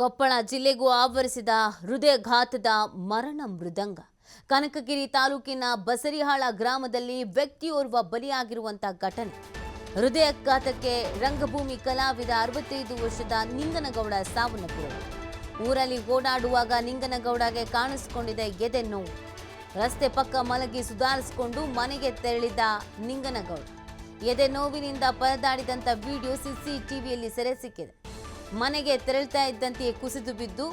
ಕೊಪ್ಪಳ ಜಿಲ್ಲೆಗೂ ಆವರಿಸಿದ ಹೃದಯಘಾತದ ಮರಣ ಮೃದಂಗ. ಕನಕಗಿರಿ ತಾಲೂಕಿನ ಬಸರಿಹಾಳ ಗ್ರಾಮದಲ್ಲಿ ವ್ಯಕ್ತಿಯೋರ್ವ ಬಲಿಯಾಗಿರುವಂಥ ಘಟನೆ. ಹೃದಯಘಾತಕ್ಕೆ ರಂಗಭೂಮಿ ಕಲಾವಿದ ಅರವತ್ತೈದು ವರ್ಷದ ನಿಂಗನಗೌಡ ಸಾವನ್ನಪ್ಪಿದರು ಊರಲ್ಲಿ ಓಡಾಡುವಾಗ ನಿಂಗನಗೌಡಗೆ ಕಾಣಿಸಿಕೊಂಡಿದೆ ನೋವು. ರಸ್ತೆ ಪಕ್ಕ ಮಲಗಿ ಸುಧಾರಿಸಿಕೊಂಡು ಮನೆಗೆ ತೆರಳಿದ ನಿಂಗನಗೌಡ. ಎದೆ ನೋವಿನಿಂದ ಪರದಾಡಿದಂಥ ವಿಡಿಯೋ ಸಿಸಿಟಿವಿಯಲ್ಲಿ ಸೆರೆ ಸಿಕ್ಕಿದೆ. ಮನೆಗೆ ತೆರಳ್ತಾ ಇದ್ದಂತೆಯೇ ಕುಸಿದು ಬಿದ್ದು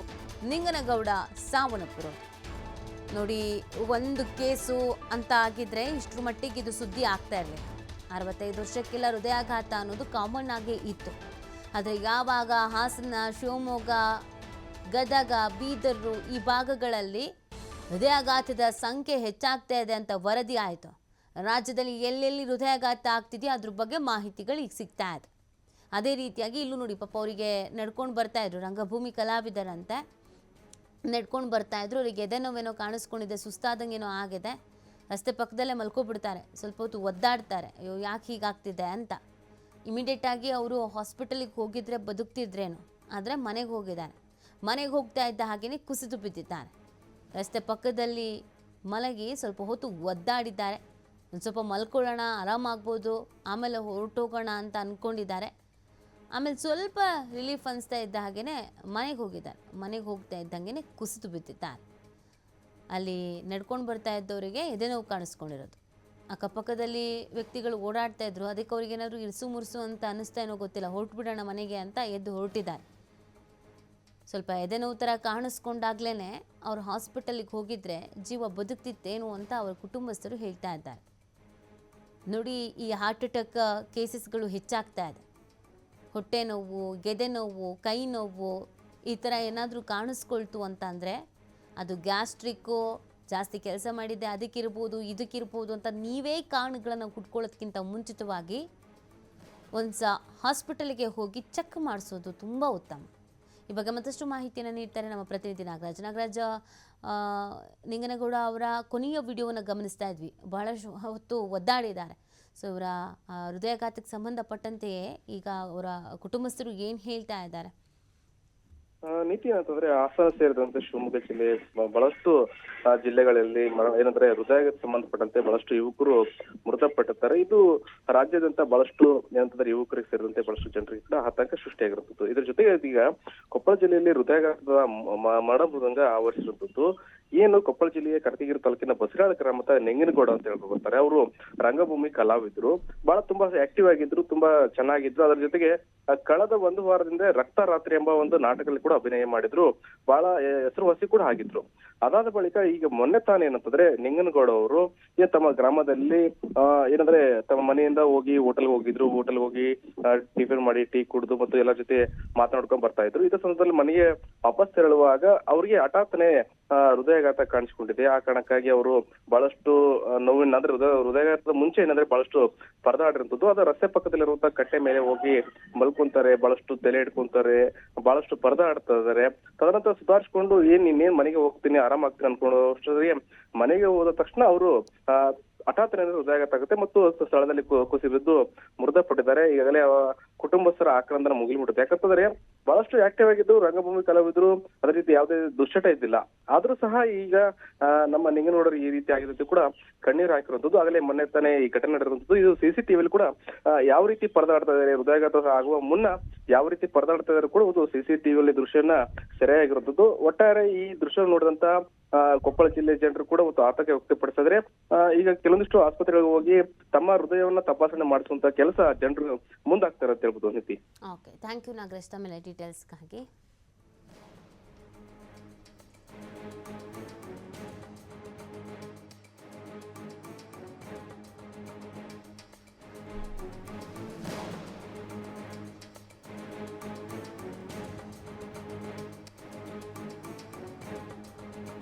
ನಿಂಗನಗೌಡ ಸಾವನಪುರ ನೋಡಿ, ಒಂದು ಕೇಸು ಅಂತ ಆಗಿದ್ರೆ ಇಷ್ಟರ ಮಟ್ಟಿಗೆ ಇದು ಸುದ್ದಿ ಆಗ್ತಾ ಇರಲಿಲ್ಲ ಅರವತ್ತೈದು ವರ್ಷಕ್ಕೆಲ್ಲ ಹೃದಯಾಘಾತ ಅನ್ನೋದು ಕಾಮನ್ ಆಗೇ ಇತ್ತು. ಆದರೆ ಯಾವಾಗ ಹಾಸನ, ಶಿವಮೊಗ್ಗ, ಗದಗ, ಬೀದರು ಈ ಭಾಗಗಳಲ್ಲಿ ಹೃದಯಾಘಾತದ ಸಂಖ್ಯೆ ಹೆಚ್ಚಾಗ್ತಾ ಇದೆ ಅಂತ ವರದಿ ಆಯಿತು. ರಾಜ್ಯದಲ್ಲಿ ಎಲ್ಲೆಲ್ಲಿ ಹೃದಯಾಘಾತ ಆಗ್ತಿದೆಯೋ ಅದ್ರ ಬಗ್ಗೆ ಮಾಹಿತಿಗಳು ಈಗ ಸಿಗ್ತಾ ಇದೆ. ಅದೇ ರೀತಿಯಾಗಿ ಇಲ್ಲೂ ನೋಡಿ, ಪಾಪ ಅವರಿಗೆ ನಡ್ಕೊಂಡು ಬರ್ತಾ ಇದ್ರು. ರಂಗಭೂಮಿ ಕಲಾವಿದರಂತೆ ನಡ್ಕೊಂಡು ಬರ್ತಾ ಇದ್ರು. ಅವ್ರಿಗೆ ಎದೆ ನೋವೇನೋ ಕಾಣಿಸ್ಕೊಂಡಿದೆ, ಸುಸ್ತಾದಂಗೇನೋ ಆಗಿದೆ. ರಸ್ತೆ ಪಕ್ಕದಲ್ಲೇ ಮಲ್ಕೊಬಿಡ್ತಾರೆ. ಸ್ವಲ್ಪ ಹೊತ್ತು ಒದ್ದಾಡ್ತಾರೆ. ಅಯ್ಯೋ, ಯಾಕೆ ಹೀಗಾಗ್ತಿದೆ ಅಂತ. ಇಮಿಡಿಯೇಟಾಗಿ ಅವರು ಹಾಸ್ಪಿಟಲಿಗೆ ಹೋಗಿದ್ರೆ ಬದುಕ್ತಿದ್ರೇನು? ಆದರೆ ಮನೆಗೆ ಹೋಗಿದ್ದಾರೆ. ಮನೆಗೆ ಹೋಗ್ತಾ ಇದ್ದ ಹಾಗೆಯೇ ಕುಸಿದು ಬಿದ್ದಿದ್ದಾರೆ. ರಸ್ತೆ ಪಕ್ಕದಲ್ಲಿ ಮಲಗಿ ಸ್ವಲ್ಪ ಹೊತ್ತು ಒದ್ದಾಡಿದ್ದಾರೆ. ಒಂದು ಸ್ವಲ್ಪ ಮಲ್ಕೊಳ್ಳೋಣ, ಆರಾಮಾಗ್ಬೋದು, ಆಮೇಲೆ ಹೊರಟೋಗೋಣ ಅಂತ ಅಂದ್ಕೊಂಡಿದ್ದಾರೆ ಆಮೇಲೆ ಸ್ವಲ್ಪ ರಿಲೀಫ್ ಅನಿಸ್ತಾ ಇದ್ದ ಹಾಗೆಯೇ ಮನೆಗೆ ಹೋಗಿದ್ದಾರೆ ಮನೆಗೆ ಹೋಗ್ತಾ ಇದ್ದಂಗೆ ಕುಸಿದು ಬಿದ್ದಿದ್ದಾರೆ ಅಲ್ಲಿ ನಡ್ಕೊಂಡು ಬರ್ತಾ ಇದ್ದವರಿಗೆ ಎದೆ ನೋವು ಕಾಣಿಸ್ಕೊಂಡಿರೋದು. ಅಕ್ಕಪಕ್ಕದಲ್ಲಿ ವ್ಯಕ್ತಿಗಳು ಓಡಾಡ್ತಾ ಇದ್ರು. ಅದಕ್ಕೆ ಅವ್ರಿಗೆ ಏನಾದರೂ ಇರಿಸು ಮುರಿಸು ಅಂತ ಅನ್ನಿಸ್ತಾ ಏನೋ ಗೊತ್ತಿಲ್ಲ. ಹೊರಟುಬಿಡೋಣ ಮನೆಗೆ ಅಂತ ಎದ್ದು ಹೊರಟಿದ್ದಾರೆ. ಸ್ವಲ್ಪ ಎದೆ ನೋವು ಥರ ಕಾಣಿಸ್ಕೊಂಡಾಗ್ಲೇ ಅವ್ರು ಹಾಸ್ಪಿಟಲಿಗೆ ಹೋಗಿದ್ರೆ ಜೀವ ಬದುಕ್ತಿತ್ತೇನು ಅಂತ ಅವ್ರ ಕುಟುಂಬಸ್ಥರು ಹೇಳ್ತಾ ಇದ್ದಾರೆ. ನೋಡಿ ಈ ಹಾರ್ಟ್ ಅಟ್ಯಾಕ್ ಕೇಸಸ್ಗಳು ಹೆಚ್ಚಾಗ್ತಾ ಇದೆ. ಹೊಟ್ಟೆ ನೋವು, ಗೆದೆ ನೋವು, ಕೈ ನೋವು ಈ ಥರ ಏನಾದರೂ ಕಾಣಿಸ್ಕೊಳ್ತು ಅಂತಂದರೆ ಅದು ಗ್ಯಾಸ್ಟ್ರಿಕ್ಕು ಜಾಸ್ತಿ ಕೆಲಸ ಮಾಡಿದ್ದೆ, ಅದಕ್ಕಿರ್ಬೋದು, ಇದಕ್ಕಿರ್ಬೋದು ಅಂತ ನೀವೇ ಕಾರಣಗಳನ್ನು ಕುಟ್ಕೊಳ್ಳೋದಕ್ಕಿಂತ ಮುಂಚಿತವಾಗಿ ಒಂದು ಸಹ ಹಾಸ್ಪಿಟಲ್ಗೆ ಹೋಗಿ ಚೆಕ್ ಮಾಡಿಸೋದು ತುಂಬ ಉತ್ತಮ. ಈ ಮತ್ತಷ್ಟು ಮಾಹಿತಿಯನ್ನು ನೀಡ್ತಾರೆ ನಮ್ಮ ಪ್ರತಿನಿಧಿ ನಾಗರಾಜ್. ನಾಗರಾಜ ನಿಂಗನಗೌಡ ಅವರ ಕೊನೆಯ ವಿಡಿಯೋವನ್ನು ಗಮನಿಸ್ತಾ ಇದ್ವಿ. ಬಹಳಷ್ಟು ಹೊತ್ತು ಒದ್ದಾಡಿದ್ದಾರೆ. ಸೊ ಇವರ ಹೃದಯಾಘಾತಕ್ಕೆ ಸಂಬಂಧಪಟ್ಟಂತೆಯೇ ಈಗ ಅವರ ಕುಟುಂಬಸ್ಥರು ಏನು ಹೇಳ್ತಾ ಇದ್ದಾರೆ? ನೀತಿ ಅಂತಂದ್ರೆ ಹಾಸನ ಸೇರಿದಂತೆ ಶಿವಮೊಗ್ಗ ಜಿಲ್ಲೆ ಬಹಳಷ್ಟು ಜಿಲ್ಲೆಗಳಲ್ಲಿ ಏನಂದ್ರೆ ಹೃದಯಕ್ಕೆ ಸಂಬಂಧಪಟ್ಟಂತೆ ಬಹಳಷ್ಟು ಯುವಕರು ಮೃತಪಟ್ಟಿರ್ತಾರೆ. ಇದು ರಾಜ್ಯದಂತ ಬಹಳಷ್ಟು, ಏನಂತಂದ್ರೆ ಯುವಕರಿಗೆ ಸೇರಿದಂತೆ ಬಹಳಷ್ಟು ಜನರಿಗೆ ಕೂಡ ಆತಂಕ ಸೃಷ್ಟಿಯಾಗಿರುತ್ತಿತ್ತು ಇದ್ರ ಜೊತೆಗೆ ಈಗ ಕೊಪ್ಪಳ ಜಿಲ್ಲೆಯಲ್ಲಿ ಹೃದಯಾಘಾತದ ಮರಣ ಮೃದಂಗ ಆವರಿಸಿರುವಂತದ್ದು ಏನು ಕೊಪ್ಪಳ ಜಿಲ್ಲೆಯ ಕನಕಗಿರಿ ತಾಲೂಕಿನ ಬಸರಾಳ ಗ್ರಾಮದ ನೆಂಗಿನಗೌಡ ಅಂತ ಹೇಳ್ಕೊಂಡು ಬರ್ತಾರೆ. ಅವರು ರಂಗಭೂಮಿ ಕಲಾವಿದ್ರು. ಬಹಳ ತುಂಬಾ ಆಕ್ಟಿವ್ ಆಗಿದ್ರು, ತುಂಬಾ ಚೆನ್ನಾಗಿದ್ರು. ಅದರ ಜೊತೆಗೆ ಕಳೆದ ಒಂದು ವಾರದಿಂದ ರಕ್ತ ರಾತ್ರಿ ಎಂಬ ಒಂದು ನಾಟಕದಲ್ಲಿ ಕೂಡ ಅಭಿನಯ ಮಾಡಿದ್ರು. ಬಹಳ ಹೆಸರುವಾಸಿ ಕೂಡ ಆಗಿದ್ರು. ಅದಾದ ಬಳಿಕ ಈಗ ಮೊನ್ನೆ ತಾನೆ ಏನಂತಂದ್ರೆ, ನಿಂಗನಗೌಡ ಅವರು ತಮ್ಮ ಗ್ರಾಮದಲ್ಲಿ ಏನಂದ್ರೆ, ತಮ್ಮ ಮನೆಯಿಂದ ಹೋಗಿ ಹೋಟೆಲ್ ಹೋಗಿದ್ರು. ಹೋಟೆಲ್ ಹೋಗಿ ಟಿಫಿನ್ ಮಾಡಿ, ಟೀ ಕುಡಿದು ಮತ್ತು ಎಲ್ಲರ ಜೊತೆ ಮಾತನಾಡ್ಕೊಂಡ್ ಬರ್ತಾ ಇದ್ರು. ಇದೇ ಸಂದರ್ಭದಲ್ಲಿ ಮನೆಗೆ ವಾಪಸ್ ತೆರಳುವಾಗ ಅವ್ರಿಗೆ ಹಠಾತ್ನೆ ಹೃದಯಾಘಾತ ಕಾಣಿಸಿಕೊಂಡಿದೆ. ಆ ಕಾರಣಕ್ಕಾಗಿ ಅವರು ಬಹಳಷ್ಟು ನೋವಿನ ಅಂದ್ರೆ ಹೃದಯ, ಹೃದಯಾಘಾತದ ಮುಂಚೆ ಏನಂದ್ರೆ ಬಹಳಷ್ಟು ಪರದಾಡಿರುವಂತದ್ದು ಅದು ರಸ್ತೆ ಪಕ್ಕದಲ್ಲಿರುವಂತ ಕಟ್ಟೆ ಮೇಲೆ ಹೋಗಿ ಮಲ್ಕೊಂತಾರೆ, ಬಹಳಷ್ಟು ತಲೆ ಇಟ್ಕೊಂತಾರೆ ಬಹಳಷ್ಟು ಪರದಾಡ್ತಾ ಇದಾರೆ ತದನಂತರ ಸುಧಾರಿಸ್ಕೊಂಡು ಏನ್ ಇನ್ನೇನ್ ಮನೆಗೆ ಹೋಗ್ತೀನಿ ಆರಾಮಾಗ್ತೀನಿ ಅನ್ಕೊಂಡು ಅಷ್ಟೊತ್ತಿಗೆ ಮನೆಗೆ ಹೋದ ತಕ್ಷಣ ಅವರು ಹಠಾತ್ ಹೃದಯಾಘಾತ ಆಗುತ್ತೆ ಮತ್ತು ಸ್ಥಳದಲ್ಲಿ ಕುಸಿಬಿದ್ದು ಕುಸಿ ಬಿದ್ದು ಮೃತಪಟ್ಟಿದ್ದಾರೆ ಈಗಾಗಲೇ ಕುಟುಂಬಸ್ಥರ ಆಕ್ರಂದನ ಮುಗಿಲ್ಬಿಡುತ್ತೆ ಯಾಕಂತಂದ್ರೆ ಬಹಳಷ್ಟು ಆಕ್ಟಿವ್ ಆಗಿದ್ದು, ರಂಗಭೂಮಿ ಕಲಾವಿದರು ಅದೇ ರೀತಿ ಯಾವುದೇ ದುಶ್ಚಟ ಇದ್ದಿಲ್ಲ. ಆದ್ರೂ ಸಹ ಈಗ ನಮ್ಮ ನಿಂಗನೋಡರು ಈ ರೀತಿ ಆಗಿರೋದು ಕೂಡ ಕಣ್ಣೀರು ಹಾಕಿರುವಂತದ್ದು ಆಗಲೇ ಮೊನ್ನೆ ತಾನೇ ಈ ಘಟನೆ ನಡೆದಿರುವಂತದ್ದು ಇದು ಸಿಸಿಟಿವಿಲಿ ಕೂಡ ಯಾವ ರೀತಿ ಪರದಾಡ್ತಾ ಇದ್ದಾರೆ, ಹೃದಯಾಘಾತ ಆಗುವ ಮುನ್ನ ಯಾವ ರೀತಿ ಪರದಾಡ್ತಾ ಇದ್ದಾರೆ ಕೂಡ ಒಂದು ಸಿಸಿಟಿವಿಯಲ್ಲಿ ದೃಶ್ಯನ ಸೆರೆಯಾಗಿರುವಂತದ್ದು ಒಟ್ಟಾರೆ ಈ ದೃಶ್ಯ ನೋಡಿದಂತ ಕೊಪ್ಪಳ ಜಿಲ್ಲೆ ಜನರು ಕೂಡ ಒಂದು ಆತಂಕ ವ್ಯಕ್ತಪಡಿಸಿದ್ರೆ ಈಗ ಕೆಲವೊಂದಿಷ್ಟು ಆಸ್ಪತ್ರೆಗಳಿಗೆ ಹೋಗಿ ತಮ್ಮ ಹೃದಯವನ್ನ ತಪಾಸಣೆ ಮಾಡಿಸುವಂತ ಕೆಲಸ ಜನರು ಮುಂದಾಗ್ತಾರೆ ಅಂತ ಹೇಳ್ಬೋದು ನೀತಿ ಓಕೆ ಥ್ಯಾಂಕ್ ಯು ನಾಗರೇಶ್, ತಮ್ಮೆಲ್ಲ ಡೀಟೇಲ್ಸ್ಗಾಗಿ